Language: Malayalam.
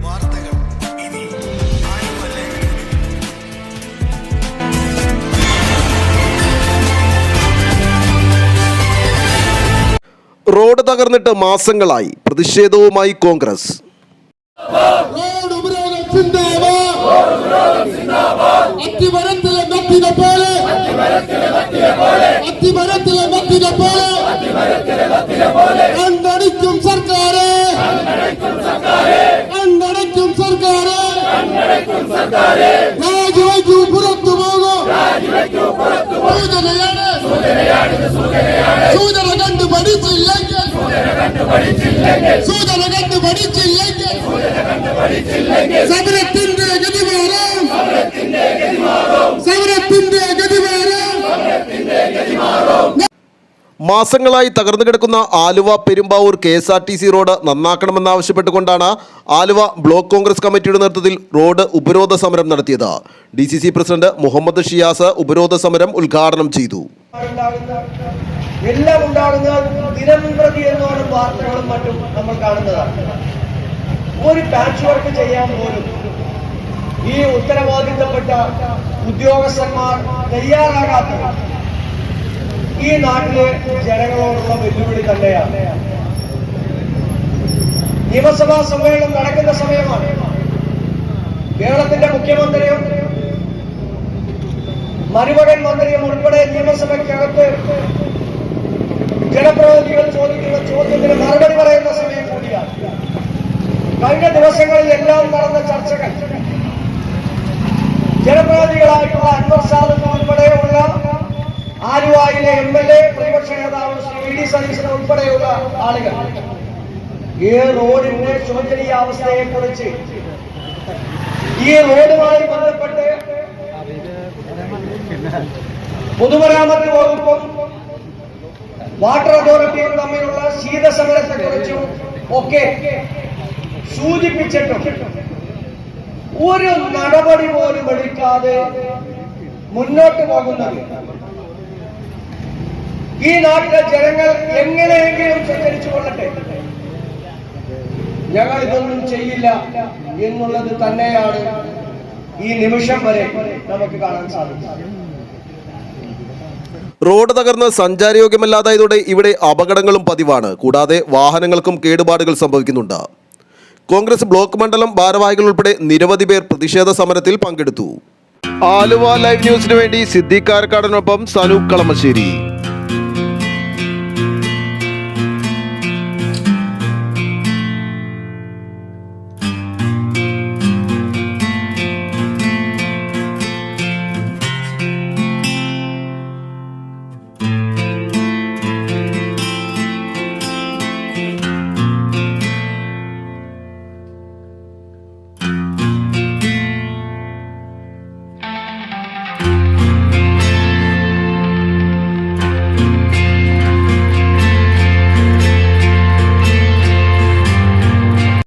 വാർത്തകൾ ഇനി. റോഡ് തകർന്നിട്ട് മാസങ്ങളായി പ്രതിഷേധവുമായി കോൺഗ്രസ്. റോഡ് ഉപരോധം സിന്ദാബാദ്. അത്തിമരത്തിലെ പോലെ. അത്തിമരത്തിലെ ನಡೆಕುಂ ಸರ್ಕಾರೇ ರಾಜುವೆಯು ಪುರತ್ತು ಹೋಗು ರಾಜುವೆಯು ಪುರತ್ತು ಹೋಗು ಸೂದನೆಯಾಡು ಸೂದನೆಯಾಡು ಸೂದನೆಯಾಡು ಸೂದನ ಕಂಡು ಬಡಿಸಿಲ್ಲಂಗೆ ಸೂದನ ಕಂಡು ಬಡಿಸಿಲ್ಲಂಗೆ ಸೂದನ ಕಂಡು ಬಡಿಸಿಲ್ಲಂಗೆ ಸೂದನ ಕಂಡು ಬಡಿಸಿಲ್ಲಂಗೆ ಸದರತ್ತೆ മാസങ്ങളായി തകർന്നു കിടക്കുന്ന Aluva Perumbavoor K S R T C road നന്നാക്കണമെന്നാവശ്യപ്പെട്ടുകൊണ്ടാണ് Aluva block Congress കമ്മിറ്റിയുടെ നേതൃത്വത്തിൽ റോഡ് ഉപരോധ സമരം നടത്തിയത്. D C C president Muhammad Shiyas ഉപരോധ സമരം ഉദ്ഘാടനം ചെയ്തു. എല്ലാം ഉണ്ടാകുന്ന ഒരു പാച്ച് വർക്ക് ചെയ്യാൻ പോലും ഈ ഉത്തരവാദിത്തപ്പെട്ട ഉദ്യോഗസ്ഥന്മാർ തയ്യാറാകാത്തത് ഈ നാട്ടിലെ ജനങ്ങളോടുള്ള വെല്ലുവിളി തന്നെയാണ്. നിയമസഭാ സമ്മേളനം നടക്കുന്ന സമയമാണ്. കേരളത്തിന്റെ മുഖ്യമന്ത്രിയും മരുമകൻ മന്ത്രിയും ഉൾപ്പെടെ നിയമസഭയ്ക്കകത്ത് ജനപ്രതിനിധികൾ ചോദിക്കുന്ന ചോദ്യത്തിന് മറുപടി പറയുന്ന സമയം കൂടിയാണ്. കഴിഞ്ഞ ദിവസങ്ങളിൽ എല്ലാം നടന്ന ചർച്ചകൾ ജനപ്രതിനിധികളായിട്ടുള്ള അൻവർ സാദത്ത് ആലുവായിലെ എം എൽ എ പ്രതിപക്ഷ നേതാവ് ശ്രീ ഡി സതീശൻ ഉൾപ്പെടെയുള്ള ആളുകൾ. ഈ റോഡിന്റെ ശോചനീയാവസ്ഥയെ കുറിച്ച് ഈ റോഡുമായി ബന്ധപ്പെട്ട് പൊതുമരാമത്ത് വകുപ്പും വാട്ടർ അതോറിറ്റിയും തമ്മിലുള്ള ശീതസമരത്തെക്കുറിച്ചും ഒക്കെ സൂചിപ്പിച്ചിട്ടും ഒരു നടപടി പോലും എടുക്കാതെ മുന്നോട്ട് പോകുന്നത് ഈ നാട്ടിലെ ജനങ്ങൾ എങ്ങനെയെങ്കിലും സഞ്ചരിച്ചു കൊള്ളട്ടെ ഞങ്ങൾ ഇതൊന്നും ചെയ്യില്ല എന്നുള്ളത് തന്നെയാണ് ഈ നിമിഷം വരെ നമുക്ക് കാണാൻ സാധിക്കും റോഡ് തകർന്ന് സഞ്ചാരയോഗ്യമല്ലാതായതോടെ ഇവിടെ അപകടങ്ങളും പതിവാണ്. കൂടാതെ വാഹനങ്ങൾക്കും കേടുപാടുകൾ സംഭവിക്കുന്നുണ്ട്. കോൺഗ്രസ് ബ്ലോക്ക് മണ്ഡലം ഭാരവാഹികൾ ഉൾപ്പെടെ നിരവധി പേർ പ്രതിഷേധ സമരത്തിൽ പങ്കെടുത്തു. ആലുവ ലൈവ് ന്യൂസിനു വേണ്ടി സിദ്ദീഖ് കാരക്കാടനൊപ്പം സനൂപ് കളമശ്ശേരി.